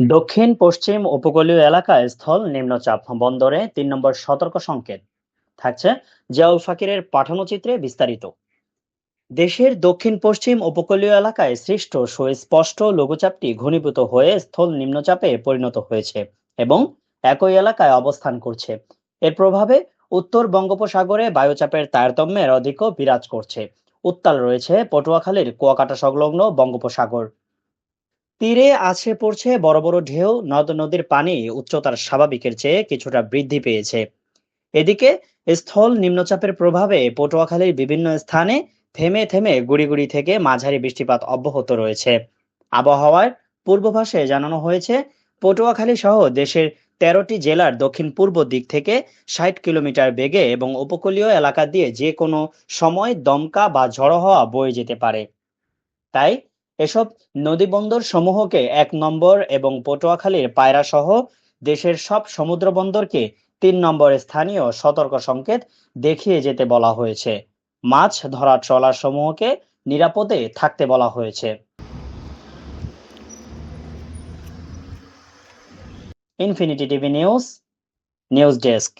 দক্ষিণ, পশ্চিম উপকূলীয় এলাকায় স্থল নিম্নচাপ বন্দরে তিন নম্বর সতর্ক সংকেত থাকছে। জিয়াউল ফাকিরের পাঠানো চিত্রে বিস্তারিত। দেশের দক্ষিণ, পশ্চিম উপকূলীয় এলাকায় সৃষ্ট সুস্পষ্ট লঘুচাপটি ঘনীভূত হয়ে স্থল নিম্নচাপে পরিণত হয়েছে এবং একই এলাকায় অবস্থান করছে। এর প্রভাবে উত্তর বঙ্গোপসাগরে বায়ুচাপের তারতম্যের অধিকও বিরাজ করছে। উত্তাল রয়েছে পটুয়াখালীর কুয়াকাটা সংলগ্ন বঙ্গোপসাগর। তীরে আছড়ে পড়ছে বড় বড় ঢেউ, নদ নদীর পানি, উচ্চতার স্বাভাবিকের চেয়ে কিছুটা বৃদ্ধি পেয়েছে। এদিকে স্থল নিম্নচাপের প্রভাবে পটুয়াখালীর বিভিন্ন স্থানে থেমে থেমে গুড়ি গুড়ি থেকে মাঝারি বৃষ্টিপাত অব্যাহত রয়েছে। আবহাওয়ার পূর্বভাসে জানানো হয়েছে, পটুয়াখালী সহ দেশের তেরোটি জেলার দক্ষিণ পূর্ব দিক থেকে ষাট কিলোমিটার বেগে এবং উপকূলীয় এলাকা দিয়ে যে কোনো সময় দমকা বা ঝড়ো হওয়া বয়ে যেতে পারে। তাই এসব নদীবন্দর সমূহকে এক নম্বর এবং পটুয়াখালীর পায়রা সহ দেশের সব সমুদ্র বন্দরকে তিন নম্বর স্থানীয় সতর্ক সংকেত দেখিয়ে যেতে বলা হয়েছে। মাছ ধরা ট্রলার সমূহকে নিরাপদে থাকতে বলা হয়েছে। Infinity TV news news desk